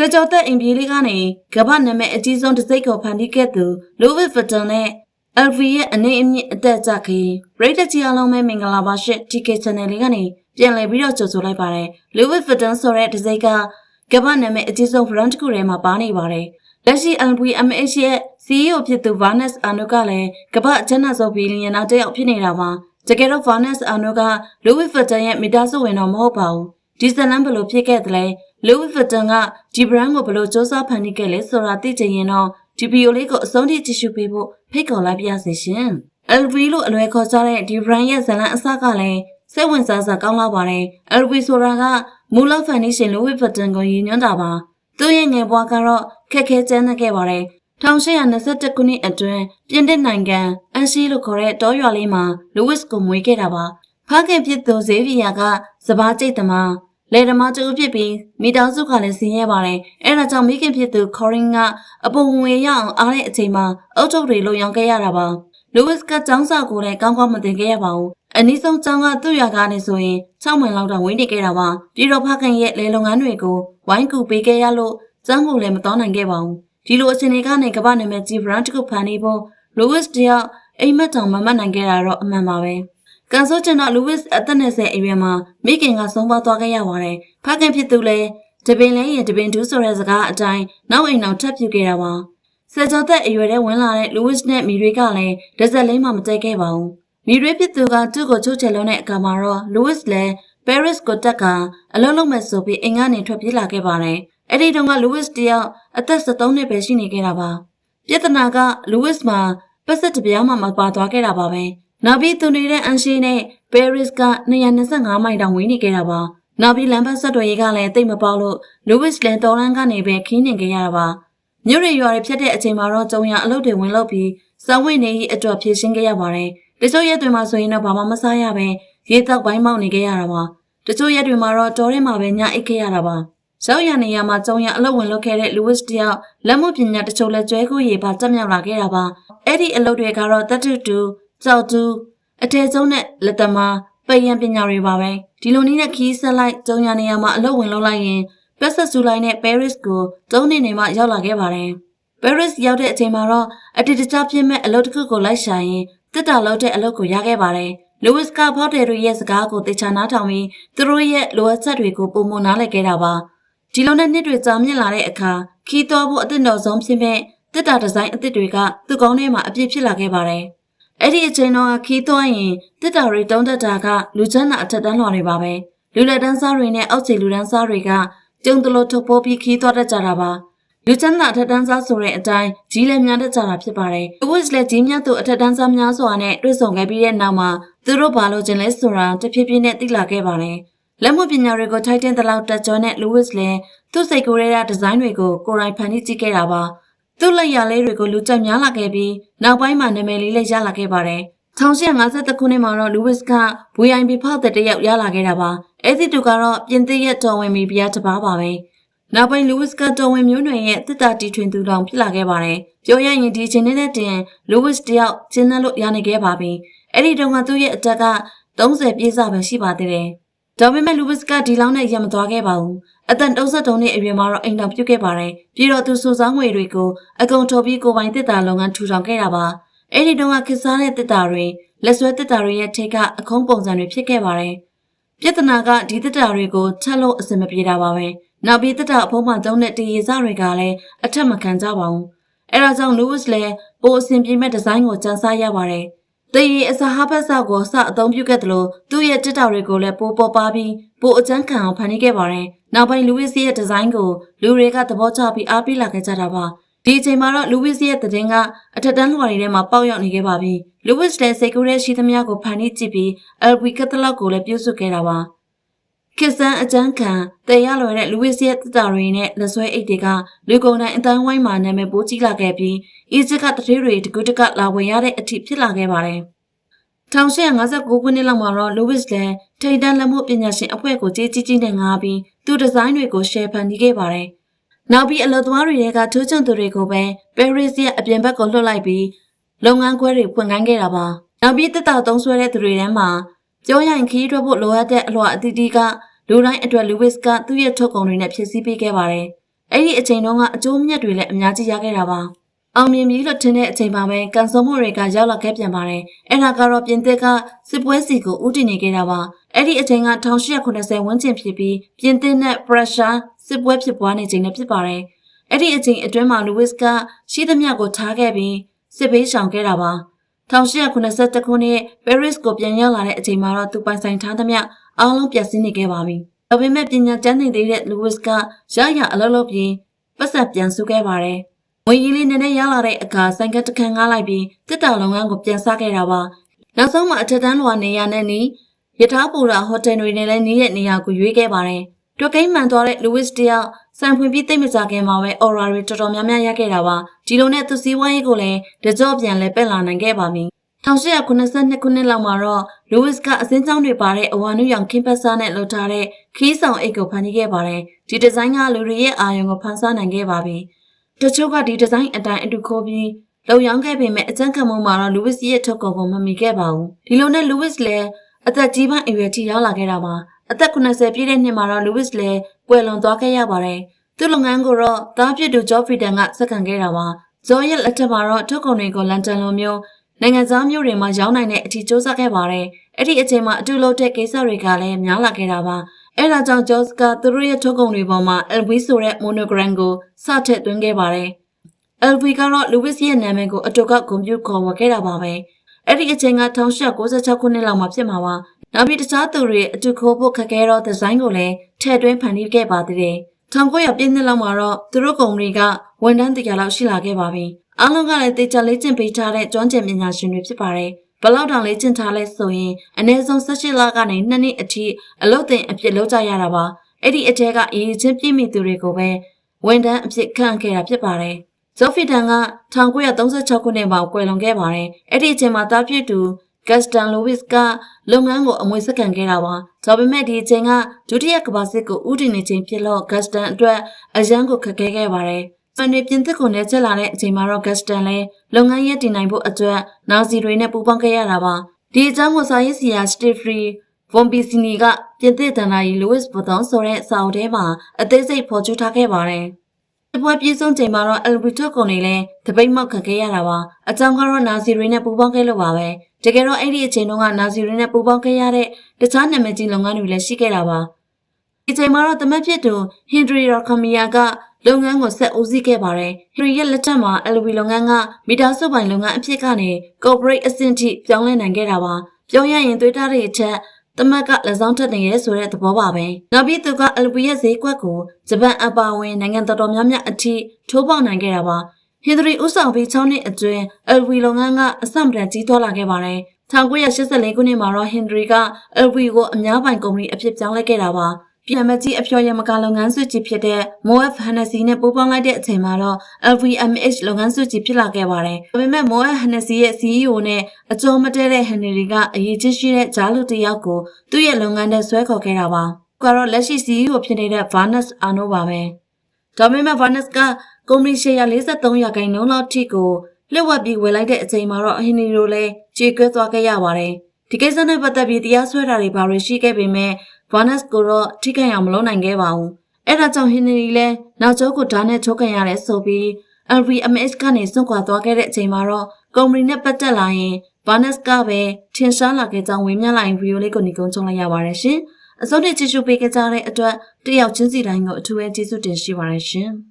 စကြောသက်အိမ်ပြေးလေးကနေကမ္ဘာနာမည်အကြီးဆုံးတစ်စိတ်ကိုဖန်တီးခဲ့သူလိုဗစ်ဖတန်နဲ့အယ်ဗီရဲ့အနေအမြင့်အသက်ကြခီးရိတ်တကြီးအလုံးမဲမင်္ဂလာပါရှစ် TK Channel လေးကနေပြန်လည်ပြီးတော့ကြိုဆိုလိုက်ပါတယ်လိုဗစ်ဖတန်ဆိုတဲ့တစ်စိတ်ကကမ္ဘာနာမည်အကြီးဆုံး brand တစ်ခုထဲမှာပါနေပါတယ်လက်ရှိ LVMH ရဲ့ CEO ဖြစ်သူ Vanessa Arno ကလည်းကမ္ဘာအကျဉ်းဆုံးဘီလီယံနာတစ်ယောက်ဖြစ်နေတာပါတကယ်တော့ Vanessa Arno က Louis Vuitton ရဲ့မိသားစုဝင်တော့မဟုတ်ပါဘူး ဒီဇလန်ဘယ်လိုဖြစ်ခဲ့သလဲ Louis Vuitton ကဒီ brand ကိုဘယ်လိုစ조사ဖန်တီးခဲ့လဲဆိုတာသိချင်ရင်တော့ဒီဗီဒီယိုလေးကိုအဆုံးထိကြည့်ရှုပေးဖို့ဖိတ်ခေါ်လိုက်ပါရစေရှင်။ LV လို့အလွယ်ခေါ်ကြတဲ့ဒီ brand ရဲ့ဇလန်အစကလည်းစိတ်ဝင်စားစရာကောင်းလာပါတယ်။ LV ဆိုတာကမူလဖန်တီးရှင် Louis Vuitton ကိုရည်ညွှန်းတာပါ။သူ့ရဲ့ငယ်ဘွားကတော့ခက်ခဲကျန်းခဲ့ပါတယ်။1821ခုနှစ်အတွင်းပြင်သစ်နိုင်ငံအန်ရှီလို့ခေါ်တဲ့တောရွာလေးမှာ Louis ကိုမွေးခဲ့တာပါ။ဖခင်ဖြစ်သူဇေဗီယာကစပားကျိတ်သမား လေဓမားတူဖြစ်ပြီးမိသားစုကလည်းဆင်းရဲပါတယ်။အဲဒါကြောင့်မိခင်ဖြစ်သူခေါရင်ကအပုံငွေရအောင်အားတဲ့အချိန်မှာအုတ်ထုတ်တွေလုံရောင်ခဲ့ရတာပါ။လူးဝစ်ကចောင်းစာကိုလည်းကောင်းကောင်းမသိခဲ့ရပါဘူး။အနည်းဆုံးចောင်းကသူ့ရွာကနေဆိုရင်6မိုင်လောက်တော့ဝင်းနေခဲ့တာပါ။ပြီးတော့ဖခင်ရဲ့လေလုပ်ငန်းတွေကိုဝိုင်းကူပေးခဲ့ရလို့ကျန်းကိုလည်းမတော်နိုင်ခဲ့ပါဘူး။ဒီလိုအချိန်တွေကနေကမ္ဘာနာမည်ကြီး brand တစ်ခုဖန်တီးဖို့လူးဝစ်တယောက်အိမ်မက်တောင်မမတ်နိုင်ခဲ့တာတော့အမှန်ပါပဲ။ ကန်ဆိုချင်တော့လူးဝစ်အသက်20အရွယ်မှာမိခင်ကဆုံးပါသွားခဲ့ရပါတယ်။ဖခင်ဖြစ်သူလည်းတပင်လဲရင်တပင်ဒူးဆိုတဲ့စကားအတိုင်းနောက်အိမ်အောင်ထပ်ပြူခဲ့တာပါ။ဆယ်ကျော်သက်အရွယ်ထဲဝင်လာတဲ့လူးဝစ်နဲ့မီတွေကလည်းဒဇက်လေးမှမတည့်ခဲ့ပါဘူး။မီတွေဖြစ်သူကသူ့ကိုချုပ်ချယ်လုံးတဲ့အခါမှာတော့လူးဝစ်လည်း Paris ကိုတက်ကအလုံးလုံးမဲ့ဆိုပြီးအိမ်ကနေထွက်ပြေးလာခဲ့ပါတယ်။အဲ့ဒီတုန်းကလူးဝစ်တယောက်အသက်73နှစ်ပဲရှိနေခဲ့တာပါ။ပြဿနာကလူးဝစ်မှာပတ်သက်တပြားမှမပါသွားခဲ့တာပါပဲ။ နောက်ပြီးသူနေတဲ့အန်ရှိနဲ့ Paris က225မိုင်တောင်ဝေးနေခဲ့တာပါ။နောက်ပြီးလမ်းဘက်ဆက်တွေကလည်းတိတ်မပေါလို့ Louis လည်းတော်လန်းကနေပဲခင်းနေကြရတာပါ။မြို့တွေရွာတွေဖြတ်တဲ့အချိန်မှာတော့ကြုံရအလုပ်တွေဝင်လုပ်ပြီးစောင်းဝိနေကြီးအတွက်ဖြည့်ရှင်းခဲ့ရပါတယ်။တချို့ရက်တွေမှာဆိုရင်တော့ဘာမှမစားရပဲရေတောက်ပိုင်းမောက်နေခဲ့ရတာပါ။တချို့ရက်တွေမှာတော့တော်ထဲမှာပဲညအိတ်ခဲ့ရတာပါ။ရောက်ရနေရမှာကြုံရအလုပ်ဝင်လုပ်ခဲ့တဲ့ Louis တယောက်လက်မှုပညာတချို့လည်းကျွဲကိုရေပါတက်မြောက်လာခဲ့တာပါ။အဲ့ဒီအလုပ်တွေကတော့တတူတူ ကြောက်တူအထည်ဆုံးနဲ့လက်သမားပယံပညာတွေပါပဲဒီလိုနည်းနဲ့ခီးဆက်လိုက်ကြုံရနေရမှာအလုပ်ဝင်လုပ်လိုက်ရင်ပက်ဆက်ဆူလိုက်နဲ့ Paris ကိုတုံးနေနေမှရောက်လာခဲ့ပါတယ် Paris ရောက်တဲ့အချိန်မှာတော့အတိတကျဖြစ်မဲ့အလုပ်တစ်ခုကိုလိုက်ရှာရင်တစ်တာလောက်တဲ့အလုပ်ကိုရခဲ့ပါတယ် Louis ကဖောက်တယ်တို့ရဲ့စကားကိုတေချာနားထောင်ပြီးသူတို့ရဲ့လိုအပ်ချက်တွေကိုပုံမနားလည်ခဲ့တာပါဒီလိုနဲ့နှစ်တွေကြာမြင့်လာတဲ့အခါခီးသွားဖို့အသင့်တော်ဆုံးဖြစ်မဲ့တစ်တာဒီဇိုင်းအသစ်တွေကသူ့ကောင်းထဲမှာအပြည့်ဖြစ်လာခဲ့ပါတယ် အဲ့ဒီအချိန်တော့ခီးသွားရင်တစ်တာတွေတုံးတက်တာကလူချမ်းသာအထက်တန်းလွှာတွေပါပဲလူလက်တန်းစားတွေနဲ့အောက်ခြေလူတန်းစားတွေကကျုံတလို့ထုတ်ပိုးပြီးခီးသွားတတ်ကြတာပါလူချမ်းသာအထက်တန်းစားဆိုတဲ့အတိုင်းကြီးလည်းများတတ်ကြတာဖြစ်ပါတယ်။ဝစ်လည်းကြီးမြတ်သူအထက်တန်းစားများစွာနဲ့တွေ့ဆုံခဲ့ပြီးတဲ့နောက်မှာသူတို့ဘာလို့ကျင်လဲဆိုတာတဖြည်းဖြည်းနဲ့သိလာခဲ့ပါတယ်။လက်မှုပညာတွေကိုထိုက်တင်သလောက်တက်ကြွတဲ့လူဝစ်လည်းသူ့စိတ်ကူးရဲတဲ့ဒီဇိုင်းတွေကိုကိုယ်တိုင်ဖန်တီးကြည့်ခဲ့တာပါ။ သူ့လက်ရလေးတွေကိုလူကြိုက်များလာခဲ့ပြီးနောက်ပိုင်းမှာနာမည်လေးလည်းရလာခဲ့ပါတယ်။1853ခုနှစ်မှာတော့လူဝစ်က VIP ဖောက်တဲ့တယောက်ရလာခဲ့တာပါ။အဲ့ဒီသူကတော့ပြင်သစ်ရဲ့တော်ဝင်မီပြားတစ်ပါးပါပဲ။နောက်ပိုင်းလူဝစ်ကတော်ဝင်မျိုးနွယ်ရဲ့တစ်တာတီထွင်သူတောင်ဖြစ်လာခဲ့ပါတယ်။ပြောရရင်ဒီချင်းနေတဲ့တင်လူဝစ်တယောက်ကျင်းသက်လို့ရနေခဲ့ပါပြီ။အဲ့ဒီတုန်းကသူ့ရဲ့အတက်က30ပြည့်စပဲရှိပါသေးတယ်။ဒါပေမဲ့လူဝစ်ကဒီလောက်နဲ့ရမသွားခဲ့ပါဘူး အသက်33နှစ်အရွယ်မှာတော့အိမ်တော်ပြုတ်ခဲ့ပါတယ်။ပြီးတော့သူစုဆောင်းငွေတွေကိုအကုန်ထုတ်ပြီးကိုပိုင်တစ်တာလုပ်ငန်းထူထောင်ခဲ့တာပါ။အဲ့ဒီတုန်းကခစ်စားတဲ့တစ်တာတွေလက်ဆွဲတစ်တာတွေရဲ့ထိတ်ကအခုံးပုံစံတွေဖြစ်ခဲ့ပါတယ်။ပြဿနာကဒီတစ်တာတွေကိုချက်လို့အဆင်မပြေတာပါပဲ။နောက်ပြီးတစ်တာအဖုံးမှသုံးတဲ့တရေစတွေကလည်းအထက်မခံကြပါဘူး။အဲဒါကြောင့် Louis လည်းပိုအဆင်ပြေမဲ့ဒီဇိုင်းကိုစမ်းစားရပါတယ်။တရီအစာဟာဘတ်ဆောက်ကိုစအသုံးပြုခဲ့တယ်လို့သူ့ရဲ့တစ်တောက်တွေကိုလည်းပိုပေါ်ပါပြီးပိုအကျန်းခံအောင်ဖန်တီးခဲ့ပါတယ်။ နောက်ပိုင်းလူဝစ်စီရဲ့ဒီဇိုင်းကိုလူတွေကသဘောကျပြီးအားပေးလာခဲ့ကြတာပါ။ဒီအချိန်မှာတော့လူဝစ်စီရဲ့သတင်းကအထက်တန်းလွှာတွေထဲမှာပေါက်ရောက်နေခဲ့ပါပြီ။လူဝစ်လည်းစိတ်ကူးတဲ့ရှိသမျှကိုဖန်တီးကြည့်ပြီးအယ်ဘီကတ်တလောက်ကိုလည်းပြုစုခဲ့တာပါ။ခစ်စန်းအကျန်းခံတည်ရလွယ်တဲ့လူဝစ်စီရဲ့တတာတွေနဲ့လက်ဆွဲအိတ်တွေကလူကုန်တိုင်းအတန်းဝိုင်းမှာနာမည်ပိုးကြီးလာခဲ့ပြီးအီဂျစ်ကတထေးတွေတကူတကလာဝင်ရတဲ့အထိဖြစ်လာခဲ့ပါတယ်။1859ခုနှစ်လောက်မှာတော့ Louis လည်းထိတ်တန်းလက်မှုပညာရှင်အဖွဲ့ကိုကြီးကြီးကြီးနဲ့ငားပြီး သူဒီဇိုင်းတွေကို share ဖန်တီးခဲ့ပါတယ်။နောက်ပြီးအလုပ်သမားတွေကထိုးချွန်သူတွေကိုပဲ Paris ရဲ့အပြင်ဘက်ကိုလွှတ်လိုက်ပြီးလုပ်ငန်းခွဲတွေဖွင့်ခိုင်းခဲ့တာပါ။နောက်ပြီးတက်တာသုံးဆွဲတဲ့သူတွေထဲမှာပြောရရင်ခီးထွက်ဖို့လိုအပ်တဲ့အလွှာအသီးသီးကလူတိုင်းအတွက်လူဝစ်ကသူ့ရဲ့ထုတ်ကုန်တွေနဲ့ဖြည့်ဆည်းပေးခဲ့ပါတယ်။အဲ့ဒီအချိန်တုန်းကအကျိုးမြတ်တွေလည်းအများကြီးရခဲ့တာပါ အောင်မြင်ပြီလို့ထင်တဲ့အချိန်မှာပဲကန်ဆုံမှုတွေကရောက်လာခဲ့ပြန်ပါတယ်အဲ့ဒါကတော့ပြင်သစ်ကစစ်ပွဲစီကိုဥတည်နေခဲ့တာပါအဲ့ဒီအချိန်က1890ဝန်းကျင်ဖြစ်ပြီးပြင်သစ်နဲ့ပရုရှားစစ်ပွဲဖြစ်ပွားနေချိန်လည်းဖြစ်ပါတယ်အဲ့ဒီအချိန်အတွင်းမှာလူဝစ်ကရှိသမျှကိုထားခဲ့ပြီးစစ်ဘေးရှောင်ခဲ့တာပါ1891ခုနှစ်ပဲရစ်ကိုပြန်ရောက်လာတဲ့အချိန်မှာတော့သူပိုင်ဆိုင်ထားသမျှအားလုံးပျက်စီးနေခဲ့ပါပြီ။ဒါပေမဲ့ပညာကျမ်းနေသေးတဲ့လူဝစ်ကရရအလုပ်လုပ်ပြီးပတ်ဆက်ပြန်စုခဲ့ပါတယ်။ ငွေကြီးလေးနည်းနည်းရလာတဲ့အခါဆိုင်ကတခန်းငားလိုက်ပြီးတစ်တာလုပ်ငန်းကိုပြန်စခဲ့တာပါ။နောက်ဆုံးမှာအထက်တန်းလွာနေရနဲ့နီးယထာပူရာဟိုတယ်တွေနဲ့လည်းနီးတဲ့နေရာကိုရွေးခဲ့ပါတယ်။တွက်ကိန်းမှန်သွားတဲ့လူဝစ်တယောက်စံဖွင့်ပြီးတိတ်မကြခင်မှာပဲအော်ရာတွေတော်တော်များများရခဲ့တာပါဒီလိုနဲ့သူစည်းဝါးရေးကိုလည်းတကြော့ပြန်လဲပက်လာနိုင်ခဲ့ပါပြီ1892ခုနှစ်လောက်မှာတော့လူဝစ်ကအစင်းကြောင်းတွေပါတဲ့အဝါနုရောင်ခင်းပတ်စားနဲ့လှုပ်ထားတဲ့ခီးဆောင်အိတ်ကိုဖန်တီးခဲ့ပါတယ်ဒီဒီဇိုင်းကလူတွေရဲ့အာရုံကိုဖန်ဆားနိုင်ခဲ့ပါပြီ တချို့ကဒီဒီဇိုင်းအတိုင်းအတူခိုးပြီးလုံရောင်းခဲ့ပေမဲ့အကျန်းခံမှုမှာတော့လူဝစ်ရဲ့ထုတ်ကုန်ကိုမမီခဲ့ပါဘူးဒီလိုနဲ့လူဝစ်လည်းအသက်ကြီးပိုင်းအရွယ်ထိရောက်လာခဲ့တာပါအသက်80ပြည့်တဲ့နှစ်မှာတော့လူဝစ်လည်းကွယ်လွန်သွားခဲ့ရပါတယ်သူ့လုပ်ငန်းကိုတော့တားပြစ်သူဂျော့ဖီတန်ကစက္ကန့်ခဲ့တာပါဇော်ရဲ့လက်ထက်မှာတော့ထုတ်ကုန်တွေကိုလန်တန်လိုမျိုးနိုင်ငံသားမျိုးတွေမှာရောင်းနိုင်တဲ့အထိစ조사ခဲ့ပါတယ်အဲ့ဒီအချိန်မှာအတူလုပ်တဲ့ကိစ္စတွေကလည်းများလာခဲ့တာပါ အဲ့ဒါကြောင့်ဂျော့စ်ကသူတို့ရဲ့ထုတ်ကုန်တွေပေါ်မှာ LV ဆိုတဲ့ monogram ကိုစထည့်သွင်းခဲ့ပါတယ် LV ကတော့ Louis ရဲ့နာမည်ကိုအတူကဂုဏ်ပြုခေါ်ဝေါ်ခဲ့တာပါပဲအဲ့ဒီအချိန်က1896ခုနှစ်လောက်မှာဖြစ်မှာပါနောက်ပြီးတခြားသူတွေအတူခိုးဖို့ခက်ခဲတော့ဒီဇိုင်းကိုလည်းထည့်သွင်းဖန်တီးခဲ့ပါသေးတယ်1900ပြည့်နှစ်လောက်မှာတော့သူတို့ကုမ္ပဏီကဝန်ထမ်းတရာလောက်ရှိလာခဲ့ပါပြီ။အားလုံးကလည်းတေချာလေးကျင့်ပေးထားတဲ့ကျွမ်းကျင်ပညာရှင်တွေဖြစ်ပါတယ်။ ဘလောက်တောင်လေးကျင့်ထားလဲဆိုရင်အနည်းဆုံး18လကနေ2နှစ်အထိအလုပ်သင်အဖြစ်လုပ်ကြရတာပါ။အဲ့ဒီအထက်ကအရေးချင်းပြည့်မိသူတွေကိုပဲဝန်ထမ်းအဖြစ်ခန့်ခဲ့တာဖြစ်ပါတယ်။ဇော်ဖီတန်က1936ခုနှစ်မှာကွယ်လွန်ခဲ့ပါတယ်။အဲ့ဒီအချိန်မှာတားပြည့်သူဂတ်စတန်လိုဝစ်ကလုပ်ငန်းကိုအမွေစက္ကန့်ခဲ့တာပါ။ဒါပေမဲ့ဒီအချိန်ကဒုတိယကမ္ဘာစစ်ကိုဥတည်နေချိန်ဖြစ်လို့ဂတ်စတန်အတွက်အရန်ကိုခက်ခဲခဲ့ပါတယ်။ ဖန်နေပြင်သစ်ကိုလည်းချက်လာတဲ့အချိန်မှာတော့ဂတ်စတန်လည်းလုပ်ငန်းရပ်တည်နိုင်ဖို့အတွက်နာဇီတွေနဲ့ပူးပေါင်းခဲ့ရတာပါ။ဒီအကြောင်းကိုစာရေးဆရာစတီဖရီဗွန်ပီစီနီကပြင်သစ်တန်နာရီလူဝစ်ဘူတောင်းဆိုတဲ့စာအုပ်ထဲမှာအသေးစိတ်ဖော်ကျူးထားခဲ့ပါတယ်။ဒီပွဲပြည်ဆုံးချိန်မှာတော့အယ်ဗီတိုကုန်တွေလည်းတပိတ်မောက်ခတ်ခဲ့ရတာပါ။အကြောင်းကတော့နာဇီတွေနဲ့ပူးပေါင်းခဲ့လို့ပါပဲ။တကယ်တော့အဲ့ဒီအချိန်တုန်းကနာဇီတွေနဲ့ပူးပေါင်းခဲ့ရတဲ့တခြားနာမည်ကြီးလုပ်ငန်းတွေလည်းရှိခဲ့တာပါ။ဒီချိန်မှာတော့တမက်ဖြစ်သူဟင်ဒရီရော်ခမီယာက လုပ်ငန်းကိုဆက်ဦးစီးခဲ့ပါတယ်။ဟင်ဒရီရဲ့လက်ထက်မှာ LV လုပ်ငန်းကမီတာစုပိုင်လုပ်ငန်းအဖြစ်ကနေ corporate အဆင့်ထိပြောင်းလဲနိုင်ခဲ့တာပါ။ပြောရရင်သွေးသားတွေအချက်တမက်ကလက်ဆောင်ထက်နေရဲဆိုတဲ့သဘောပါပဲ။နောက်ပြီးသူက LV ရဲ့ဈေးကွက်ကိုဂျပန်အပါအဝင်နိုင်ငံတော်တော်များများအထိထိုးပေါက်နိုင်ခဲ့တာပါ။ဟင်ဒရီဥဆောင်ပြီး6နှစ်အတွင်း LV လုပ်ငန်းကအဆမတန်ကြီးထွားလာခဲ့ပါတယ်။1984ခုနှစ်မှာတော့ဟင်ဒရီက LV ကိုအများပိုင်ကုမ္ပဏီအဖြစ်ပြောင်းလဲခဲ့တာပါ။ ပြန်မကြီးအဖျော်ရမကလုပ်ငန်းစုကြီးဖြစ်တဲ့ Moef Hennessy နဲ့ပူးပေါင်းလိုက်တဲ့အချိန်မှာတော့ LVMH လုပ်ငန်းစုကြီးဖြစ်လာခဲ့ပါတယ်။ဒါပေမဲ့ Moef Hennessy ရဲ့ CEO နဲ့အကျော်မတဲတဲ့ Henry ကအရေးကြီးရှိတဲ့ဂျားလူတစ်ယောက်ကိုသူ့ရဲ့လုပ်ငန်းထဲဆွဲခေါ်ခဲ့တာပါ။ကတော့လက်ရှိ CEO ဖြစ်နေတဲ့ Vaness Arno ပါပဲ။ဒါပေမဲ့ Vaness ကကုမ္ပဏီရှယ်ယာ43ရာခိုင်နှုန်းလောက်ထိကိုလျှို့ဝှက်ပြီးဝယ်လိုက်တဲ့အချိန်မှာတော့အဟင်နီတို့လည်းကြေကွဲသွားခဲ့ရပါတယ်။ဒီကိစ္စနဲ့ပတ်သက်ပြီးတရားစွဲတာတွေဘာတွေရှိခဲ့ပေမဲ့ Vaness ကိုတော့ထိခိုက်အောင်မလုပ်နိုင်ခဲ့ပါဘူး။အဲဒါကြောင့်ဟင်နရီလည်းနောက်ကျောကိုဓာတ်နဲ့ချုပ်ခံရတယ်ဆိုပြီး LVMH ကနေစွန့်ခွာသွားခဲ့တဲ့အချိန်မှာတော့ကုမ္ပဏီနဲ့ပတ်သက်လာရင် Vaness ကပဲထင်ရှားလာခဲ့ကြောင်းဝေမျှလိုက်ဗီဒီယိုလေးကိုညီကုန်းချုံလိုက်ရပါတယ်ရှင်။အစိုးရကြည့်ရှုပေးကြတဲ့အတွက်တယောက်ချင်းစီတိုင်းကိုအထူးပဲကျေးဇူးတင်ရှိပါတယ်ရှင်။